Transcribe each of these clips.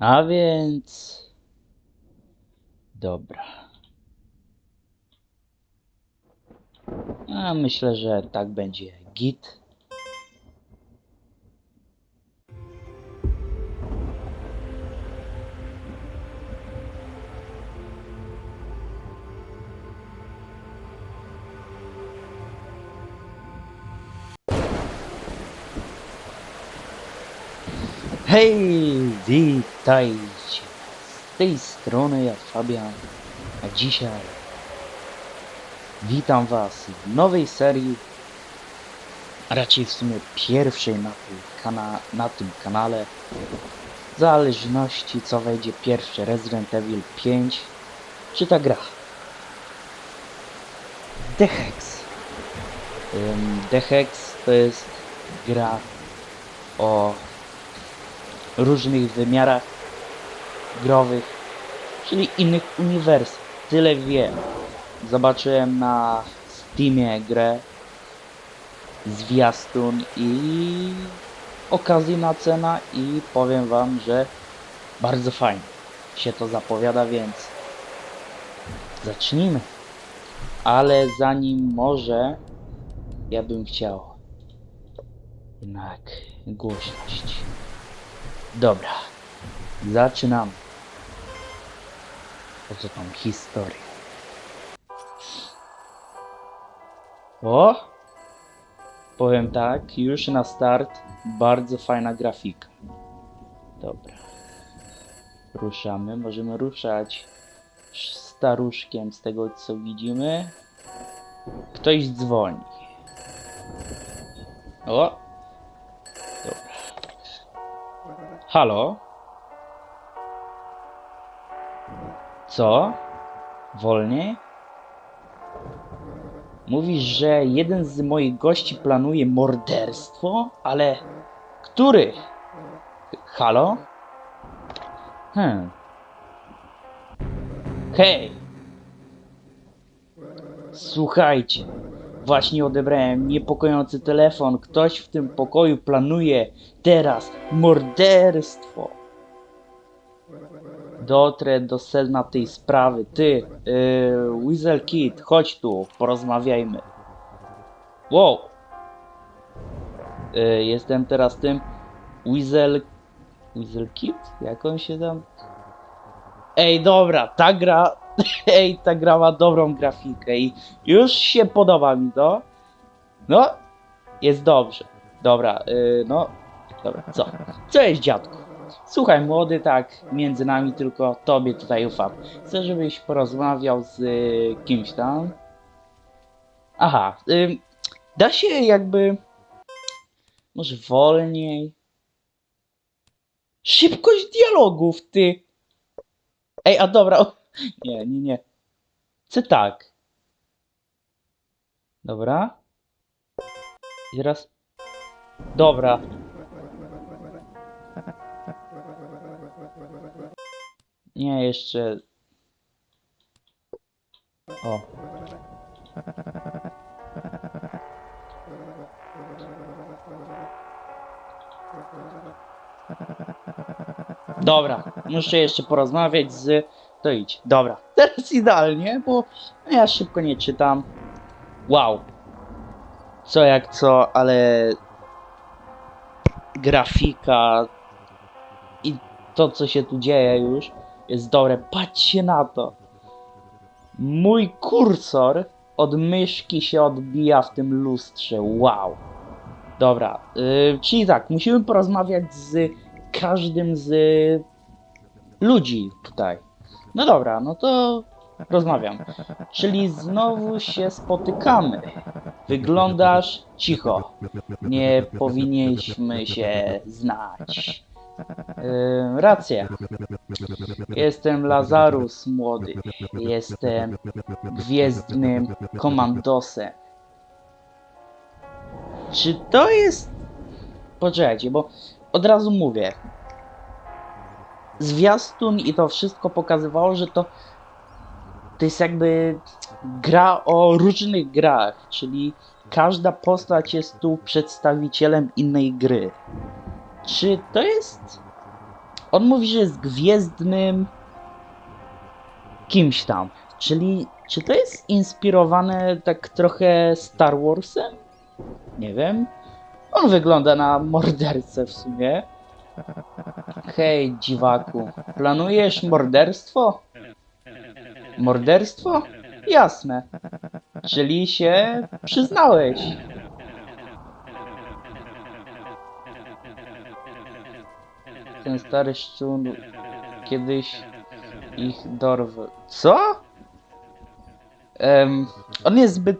A więc... Dobra. A myślę, że tak będzie git. Hej, witajcie. Z tej strony ja Fabian, a dzisiaj witam was w nowej serii, a raczej w sumie pierwszej na, tej kana na tym kanale. W zależności co wejdzie pierwsze, Resident Evil 5 czy ta gra. The Hex. The Hex to jest gra o różnych wymiarach growych, czyli innych uniwersów. Tyle wiem. Zobaczyłem na Steamie grę, zwiastun i okazyjna cena i powiem wam, że bardzo fajnie się to zapowiada, więc zacznijmy. Ale zanim może, ja bym chciał jednak głośność. Dobra, zaczynamy. Po co tam historię? O! Powiem tak, już na start bardzo fajna grafika. Dobra. Ruszamy, możemy ruszać staruszkiem z tego co widzimy. Ktoś dzwoni. O! Halo? Co? Wolniej? Mówisz, że jeden z moich gości planuje morderstwo? Ale który? Halo? Hmm. Hej! Słuchajcie, właśnie odebrałem niepokojący telefon. Ktoś w tym pokoju planuje teraz morderstwo. Dotrę do sedna tej sprawy. Ty, yy, Weasel Kid, chodź tu, porozmawiajmy. Wow. Yy, jestem teraz tym Weasel... Weasel Kid? Jak on się tam... Ej, dobra, ta gra... Ej, ta gra ma dobrą grafikę i już się podoba mi to. No, jest dobrze. Dobra, yy, no, dobra, co? Co jest dziadku? Słuchaj, młody, tak, między nami tylko tobie tutaj ufam. Chcę, żebyś porozmawiał z y, kimś tam. Aha, y, da się jakby. Może wolniej. Szybkość dialogów, ty. Ej, a dobra. Nie, nie, nie. Chcę tak. Dobra. I teraz. Dobra. Nie, jeszcze. O. Dobra, muszę jeszcze porozmawiać z. To idź. Dobra, teraz idealnie, bo ja szybko nie czytam. Wow. Co jak co, ale. Grafika i to, co się tu dzieje już, jest dobre. Patrzcie na to. Mój kursor od myszki się odbija w tym lustrze. Wow. Dobra, yy, czyli tak, musimy porozmawiać z każdym z ludzi tutaj. No dobra, no to rozmawiam. Czyli znowu się spotykamy. Wyglądasz cicho. Nie powinniśmy się znać. Yy, racja. Jestem Lazarus młody. Jestem gwiezdnym komandosem. Czy to jest. Poczekajcie, bo od razu mówię. Zwiastun i to wszystko pokazywało, że to. To jest jakby gra o różnych grach, czyli każda postać jest tu przedstawicielem innej gry. Czy to jest On mówi, że jest gwiezdnym kimś tam. Czyli czy to jest inspirowane tak trochę Star Warsem? Nie wiem. On wygląda na mordercę w sumie. Hej, dziwaku, planujesz morderstwo? Morderstwo? Jasne. Czyli się przyznałeś. Ten stary szczur kiedyś ich dorwał. Co? Em, on jest zbyt.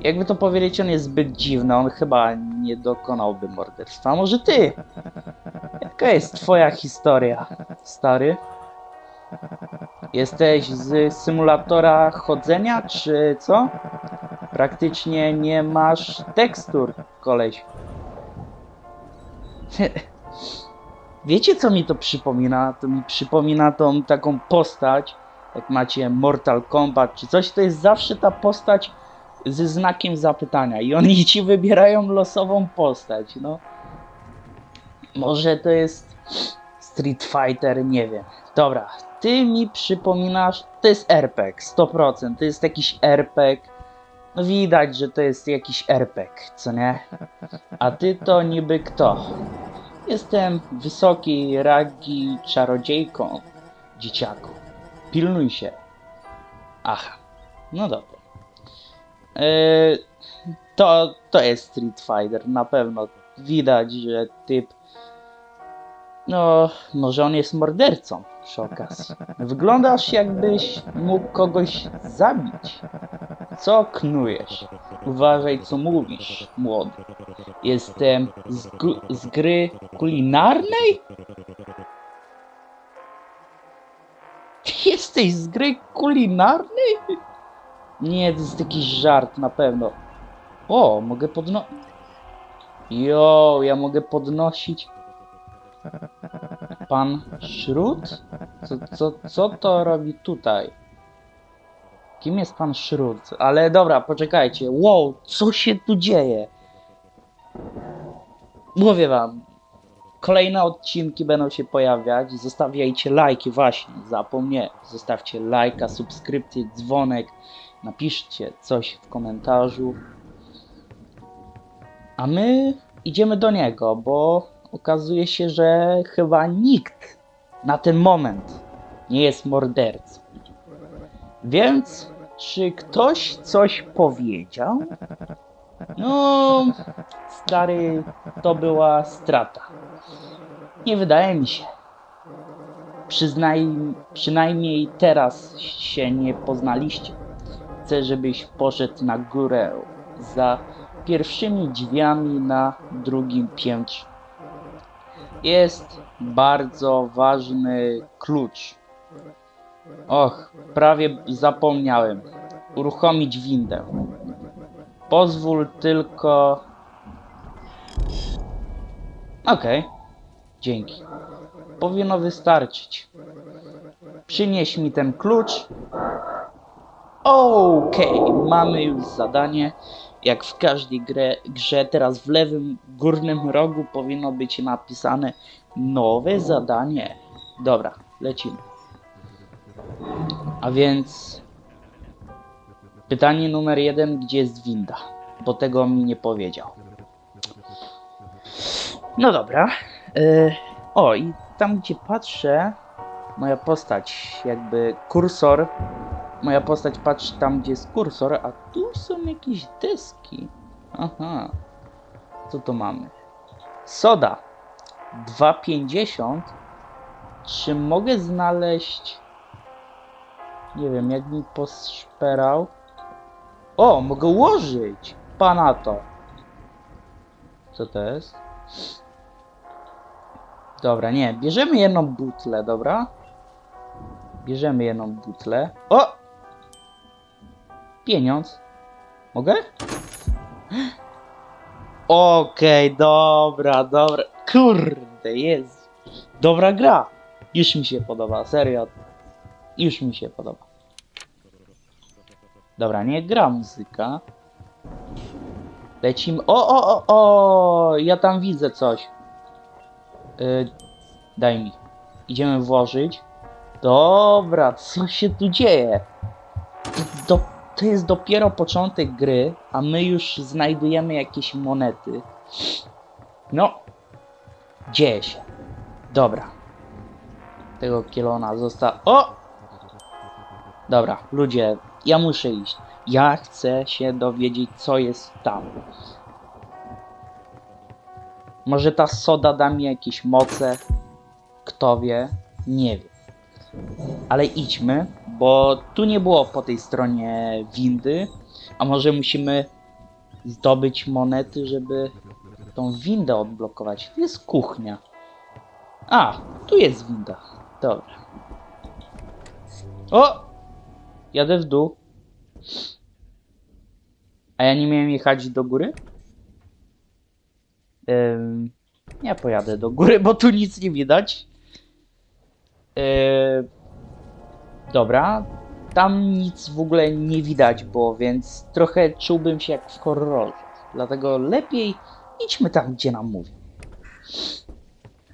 Jakby to powiedzieć, on jest zbyt dziwny. On chyba nie dokonałby morderstwa. Może ty? Jaka jest twoja historia, stary? Jesteś z symulatora chodzenia, czy co? Praktycznie nie masz tekstur, koleś. Wiecie, co mi to przypomina? To mi przypomina tą taką postać, jak macie Mortal Kombat czy coś, to jest zawsze ta postać ze znakiem zapytania i oni ci wybierają losową postać, no. Może to jest Street Fighter, nie wiem. Dobra, ty mi przypominasz, to jest RPG, 100%, to jest jakiś RPG. No widać, że to jest jakiś RPG, co nie? A ty to niby kto? Jestem wysoki ragi czarodziejką, dzieciaku. Pilnuj się. Aha, no dobra. Yy, to, to jest Street Fighter, na pewno. Widać, że typ. No, może on jest mordercą przy okazji. Wyglądasz, jakbyś mógł kogoś zabić. Co knujesz? Uważaj, co mówisz, młody. Jestem z, z gry kulinarnej? Jesteś z gry kulinarnej? Nie, to jest jakiś żart na pewno. O, mogę podno... Jo, ja mogę podnosić... Pan Szrut? Co, co, co to robi tutaj? Kim jest pan Szrut? Ale dobra, poczekajcie. Wow, co się tu dzieje? Mówię wam, kolejne odcinki będą się pojawiać. Zostawiajcie lajki, właśnie, zapomnę. Zostawcie lajka, subskrypcję, dzwonek. Napiszcie coś w komentarzu. A my idziemy do niego, bo okazuje się, że chyba nikt na ten moment nie jest mordercą. Więc czy ktoś coś powiedział? No, stary, to była strata. Nie wydaje mi się. Przyznaj, przynajmniej teraz się nie poznaliście. Chcę, żebyś poszedł na górę za pierwszymi drzwiami na drugim piętrze. Jest bardzo ważny klucz. Och, prawie zapomniałem. Uruchomić windę. Pozwól tylko. Okej. Dzięki. Powinno wystarczyć. Przynieś mi ten klucz. Okej, mamy już zadanie. Jak w każdej grze, grze, teraz w lewym górnym rogu powinno być napisane nowe zadanie. Dobra, lecimy. A więc pytanie numer jeden, gdzie jest winda? Bo tego mi nie powiedział. No dobra. Y, o, i tam gdzie patrzę, moja postać, jakby kursor, moja postać patrzy tam gdzie jest kursor, a tu są jakieś deski. Aha. Co tu mamy? Soda. 2,50. Czy mogę znaleźć nie wiem, jak mi poszperał. O, mogę ułożyć! Pana to. Co to jest? Dobra, nie, bierzemy jedną butlę, dobra? Bierzemy jedną butlę. O! Pieniądz. Mogę? Okej, dobra, dobra. Kurde, jest. Dobra gra. Już mi się podoba, serio. Już mi się podoba. Dobra, nie gra muzyka. Lecimy. O, o, o, o! Ja tam widzę coś. Y, daj mi. Idziemy włożyć. Dobra, co się tu dzieje? To, jest dopiero początek gry, a my już znajdujemy jakieś monety. No, dzieje się. Dobra. Tego kielona został. O! Dobra, ludzie, ja muszę iść. Ja chcę się dowiedzieć, co jest tam. Może ta soda da mi jakieś moce? Kto wie? Nie wiem. Ale idźmy, bo tu nie było po tej stronie windy. A może musimy zdobyć monety, żeby tą windę odblokować. Tu jest kuchnia. A, tu jest winda. Dobra. O! Jadę w dół. A ja nie miałem jechać do góry? Ym, nie pojadę do góry, bo tu nic nie widać. Yy, dobra. Tam nic w ogóle nie widać było, więc trochę czułbym się jak w horrorze. Dlatego lepiej idźmy tam, gdzie nam mówią.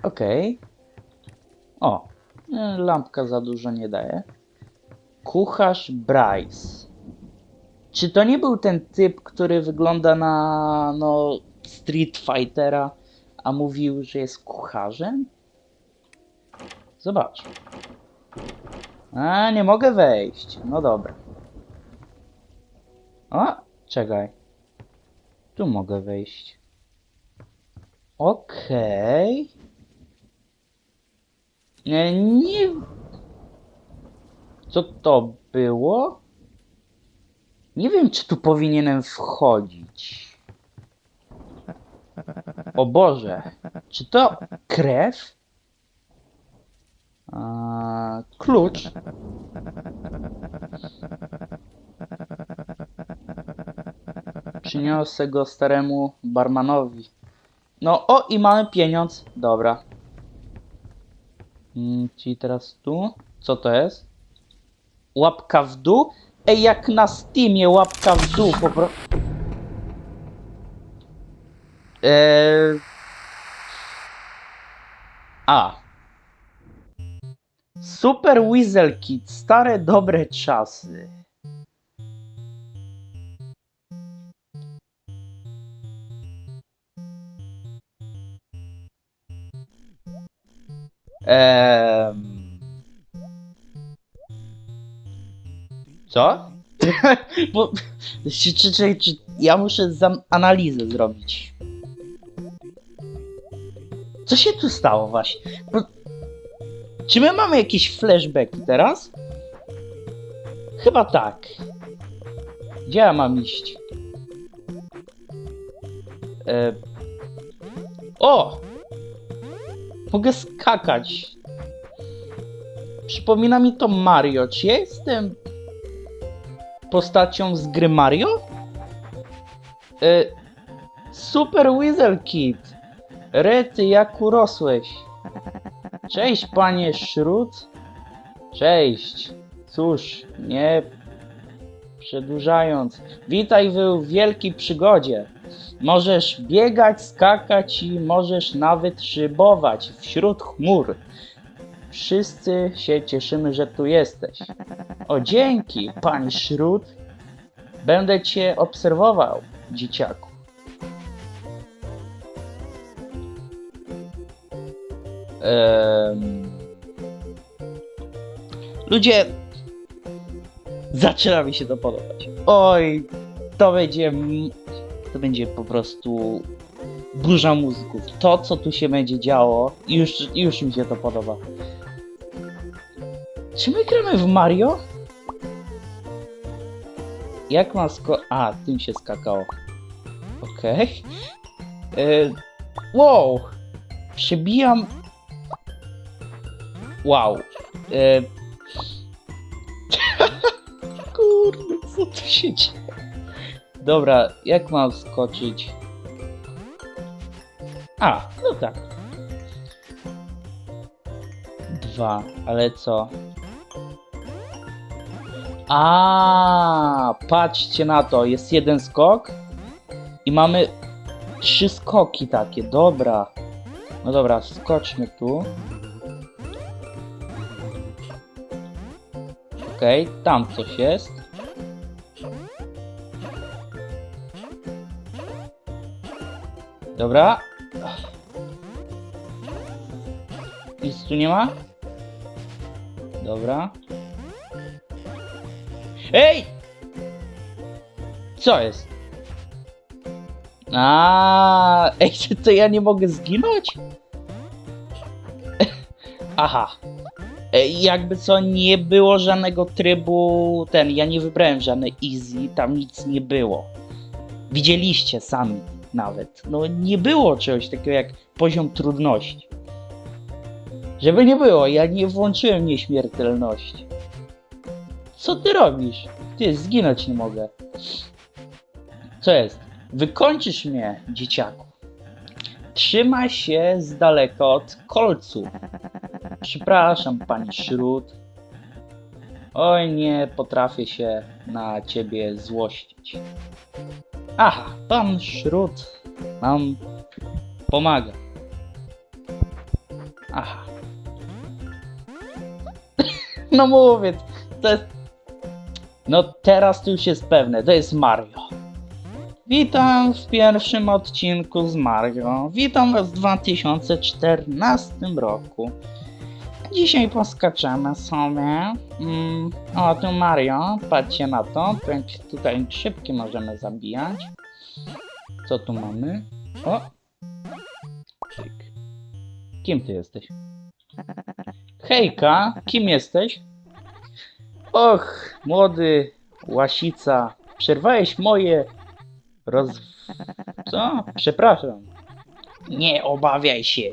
Okej. O, yy, lampka za dużo nie daje. Kucharz Bryce. Czy to nie był ten typ, który wygląda na no Street Fightera, a mówił, że jest kucharzem? Zobacz. A, nie mogę wejść. No dobra. O, czekaj. Tu mogę wejść. Okej. Nie, nie. Co to było? Nie wiem, czy tu powinienem wchodzić. O Boże, czy to krew? Klucz. Przyniosę go staremu barmanowi. No, o i mamy pieniądz. Dobra. Mm, czyli teraz tu. Co to jest? Łapka w dół? Ej, jak na Steamie łapka w dół po prostu. Eee... A. Super Weasel Kid, stare dobre czasy. Eee... Co? Bo, czy, czy, czy, czy ja muszę zam- analizę zrobić. Co się tu stało właśnie? Bo, czy my mamy jakieś flashbacki teraz? Chyba tak. Gdzie ja mam iść? E... O! Mogę skakać. Przypomina mi to Mario. Czy ja jestem postacią z gry Mario? E... Super Weasel Kid. Rety, jak urosłeś. Cześć, panie Szrut. Cześć. Cóż, nie przedłużając. Witaj w wielkiej przygodzie. Możesz biegać, skakać i możesz nawet szybować wśród chmur. Wszyscy się cieszymy, że tu jesteś. O dzięki, panie Szrut. Będę cię obserwował, dzieciaku. Ludzie, zaczyna mi się to podobać. Oj, to będzie, to będzie po prostu burza mózgów. To, co tu się będzie działo, już, już mi się to podoba. Czy my gramy w Mario? Jak mam sko... A, tym się skakało. Okej. E, Wow! Przebijam Wow. E... Kurde, co tu się dzieje? Dobra, jak mam skoczyć? A, no tak. Dwa, ale co? A, patrzcie na to, jest jeden skok i mamy trzy skoki takie, dobra. No dobra, skoczmy tu. Okej, tam coś jest. Dobra. Nic tu nie ma? Dobra. Ej! Co jest? A, ej, to ja nie mogę zginąć? Aha. Ej, Jakby co, nie było żadnego trybu, ten, ja nie wybrałem żadnej easy, tam nic nie było. Widzieliście sami nawet. No nie było czegoś takiego jak poziom trudności. Żeby nie było, ja nie włączyłem nieśmiertelności. Co ty robisz? Ty, zginąć nie mogę. Co jest? Wykończysz mnie, dzieciaku. Trzymaj się z daleka od kolców. Przepraszam, pani Śród. Oj, nie potrafię się na ciebie złościć. Aha, pan Śród nam pomaga. Aha. No mówię, to jest... No teraz to już jest pewne, to jest Mario. Witam w pierwszym odcinku z Mario. Witam was w 2014 roku. Dzisiaj poskaczemy sobie. Mm, o, tu Mario, patrzcie na to. Tutaj- szybkie możemy zabijać. Co tu mamy? O! Kim ty jesteś? Hejka, kim jesteś? Och, młody łasica, przerwałeś moje roz... Co? Przepraszam. Nie obawiaj się.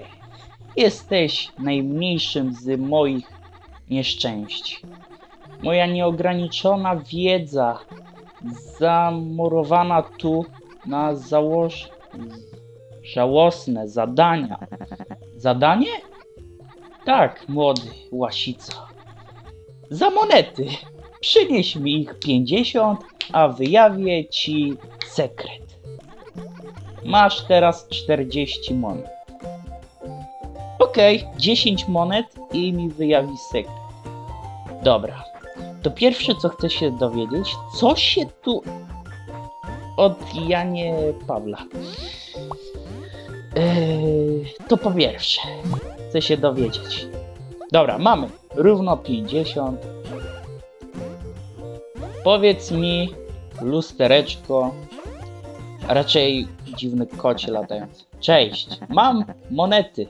Jesteś najmniejszym z moich nieszczęści. Moja nieograniczona wiedza zamurowana tu na założ... żałosne zadania. Zadanie? Tak, młody łasica. Za monety. Przynieś mi ich 50, a wyjawię ci sekret. Masz teraz 40 monet. Okej, 10 monet i mi wyjawi sekret. Dobra. To pierwsze co chcę się dowiedzieć, co się tu od Janie Pawla. Eee, to po pierwsze, chcę się dowiedzieć. Dobra, mamy równo 50. Powiedz mi, lustereczko, a raczej dziwny kocie latający. Cześć, mam monety.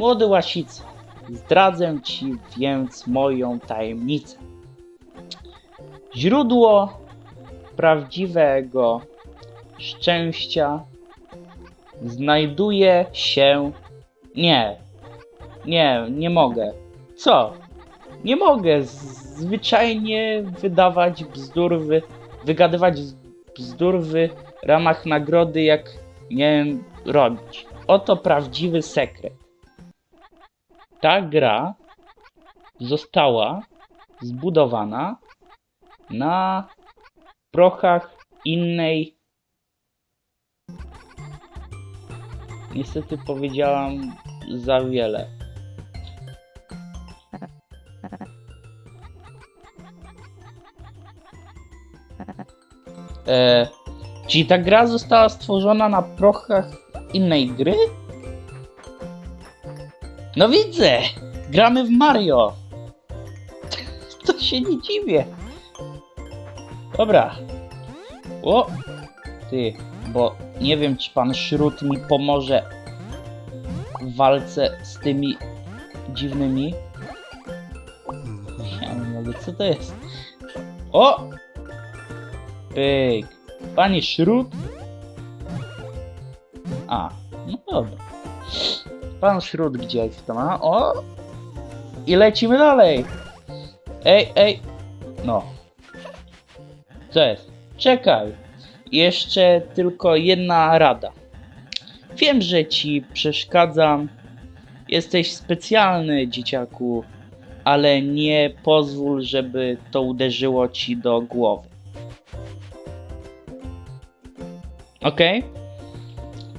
Młody łasica, zdradzę ci więc moją tajemnicę. Źródło prawdziwego szczęścia znajduje się. Nie, nie, nie mogę. Co? Nie mogę zwyczajnie wydawać bzdur, wy, wygadywać bzdur w ramach nagrody, jak wiem robić. Oto prawdziwy sekret. Ta gra została zbudowana na prochach innej. Niestety powiedziałam za wiele. E, czyli ta gra została stworzona na prochach innej gry? No widzę! Gramy w Mario! To się nie dziwię. Dobra. O! Ty, bo nie wiem, czy pan Śród mi pomoże w walce z tymi dziwnymi. Ja nie co to jest? O! Pyk. Panie Śród? A, no dobra. Pan Śród gdzieś to ma. O! I lecimy dalej. Ej, ej. No. Co jest? Czekaj. Jeszcze tylko jedna rada. Wiem, że ci przeszkadzam. Jesteś specjalny, dzieciaku, ale nie pozwól, żeby to uderzyło ci do głowy. Okej?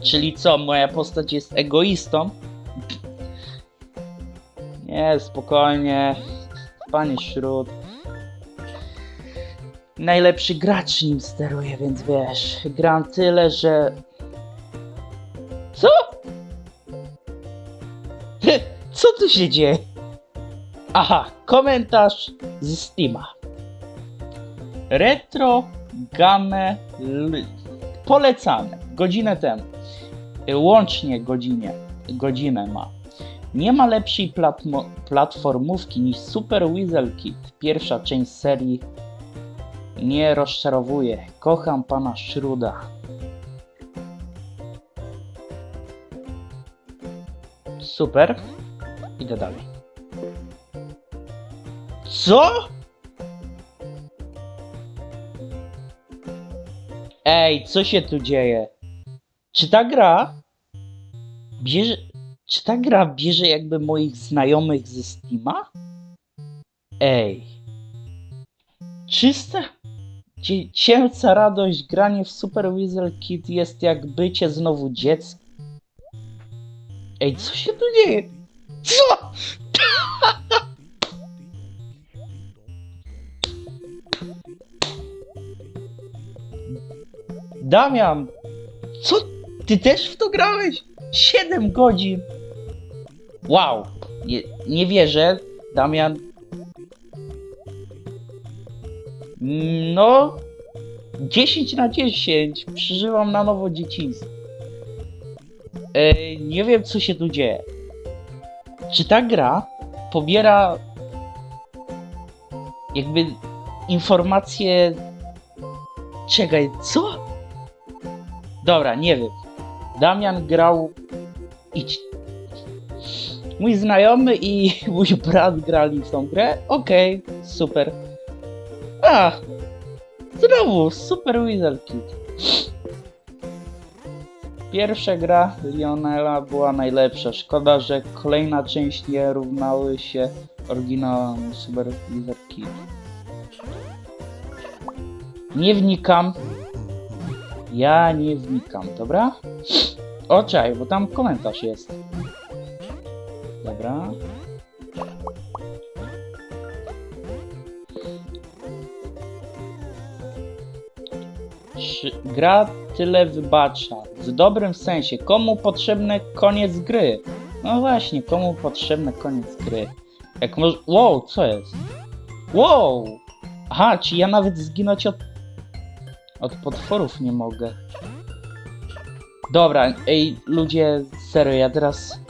Czyli co, moja postać jest egoistą? Nie, spokojnie. Panie Śród. Najlepszy gracz nim steruje, więc wiesz, gram tyle, że... Co? Co tu się dzieje? Aha, komentarz z Steama. Retro Game L... Polecane. Godzinę temu. Łącznie godzinie. Godzinę ma. Nie ma lepszej platformówki niż Super Weasel Kid. Pierwsza część serii nie rozczarowuje. Kocham pana Szruda. Super. Idę dalej. Co? Ej, co się tu dzieje? Czy ta gra bierze. Czy ta gra bierze jakby moich znajomych ze Steama? Ej. Czysta. Cie- Cięca radość granie w Super Weasel Kid jest jak bycie znowu dzieckiem. Ej, co się tu dzieje? Co? Damian, co? Ty też w to grałeś? 7 godzin. Wow. Nie, nie wierzę, Damian. No. 10 na 10. Przeżywam na nowo dzieciństwo. E, nie wiem, co się tu dzieje. Czy ta gra pobiera jakby informacje. Czekaj, co? Dobra, nie wiem. Damian grał. Idź. Mój znajomy i mój brat grali w tą grę. Okej, super. A! Znowu, Super Wizard Kid. Pierwsza gra Lionela była najlepsza. Szkoda, że kolejna część nie równały się oryginałom Super Wizard Kid. Nie wnikam. Ja nie wnikam, dobra? O, czaj, bo tam komentarz jest. Dobra. Gra tyle wybacza? W dobrym sensie. Komu potrzebny koniec gry? No właśnie, komu potrzebny koniec gry? Jak może... Wow, co jest? Wow! Aha, czy ja nawet zginąć od... Od potworów nie mogę. Dobra, ej, ludzie, serio, ja teraz...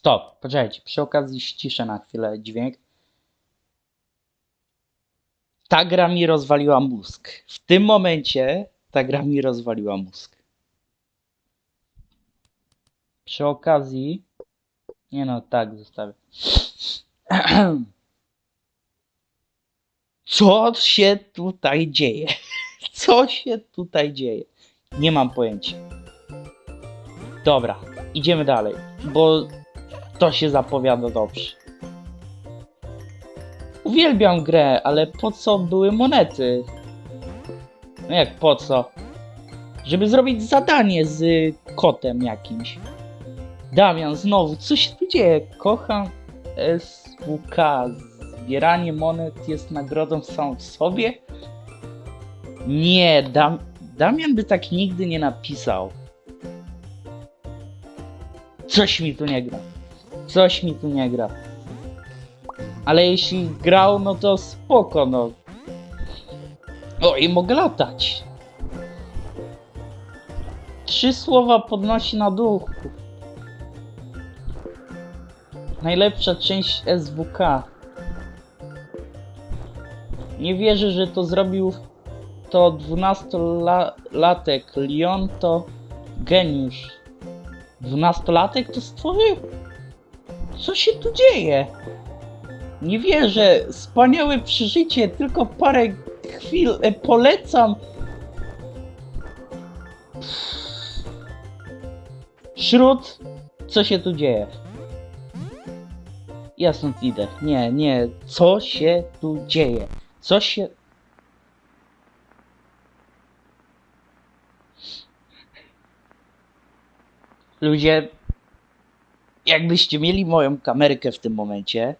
Stop, poczekajcie, przy okazji ściszę na chwilę dźwięk. Ta gra mi rozwaliła mózg. W tym momencie ta gra mi rozwaliła mózg. Przy okazji... Nie no, tak, zostawię. Co się tutaj dzieje? Co się tutaj dzieje? Nie mam pojęcia. Dobra, idziemy dalej, bo to się zapowiada dobrze. Uwielbiam grę, ale po co były monety? No jak po co? Żeby zrobić zadanie z kotem jakimś. Damian, znowu, co się tu dzieje? Kocham SWK. Zbieranie monet jest nagrodą samą w sobie? Nie, Dam Damian by tak nigdy nie napisał. Coś mi tu nie gra. Coś mi tu nie gra. Ale jeśli grał, no to spoko, no. O, i mogę latać. Trzy słowa podnosi na duchu. Najlepsza część SWK. Nie wierzę, że to zrobił to 12-latek. Leon to geniusz. 12-latek to stworzył? Co się tu dzieje? Nie wierzę, wspaniałe przeżycie, tylko parę chwil e, polecam. Śród, co się tu dzieje? Ja stąd idę. Nie, nie, co się tu dzieje? Co się... Ludzie, jakbyście mieli moją kamerkę w tym momencie,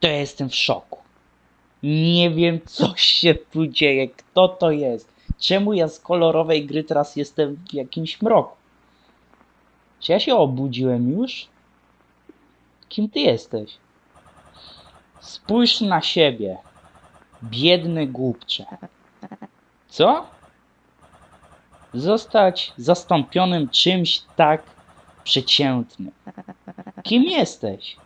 to ja jestem w szoku. Nie wiem, co się tu dzieje, kto to jest. Czemu ja z kolorowej gry teraz jestem w jakimś mroku? Czy ja się obudziłem już? Kim ty jesteś? Spójrz na siebie. Biedny głupcze. Co? Zostać zastąpionym czymś tak przeciętnym. Kim jesteś?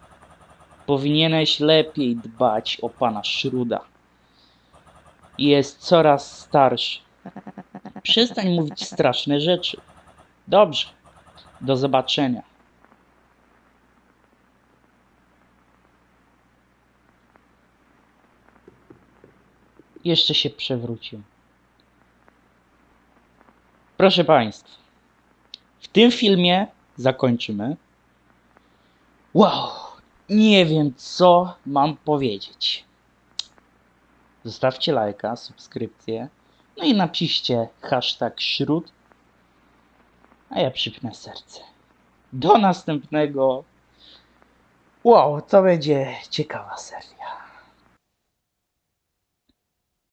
Powinieneś lepiej dbać o pana Szruda. Jest coraz starszy. Przestań mówić straszne rzeczy. Dobrze. Do zobaczenia. Jeszcze się przewrócił. Proszę Państwa, w tym filmie zakończymy. Wow, nie wiem co mam powiedzieć. Zostawcie lajka, subskrypcję, no i napiszcie hashtag śród, a ja przypnę serce. Do następnego. Wow, to będzie ciekawa seria.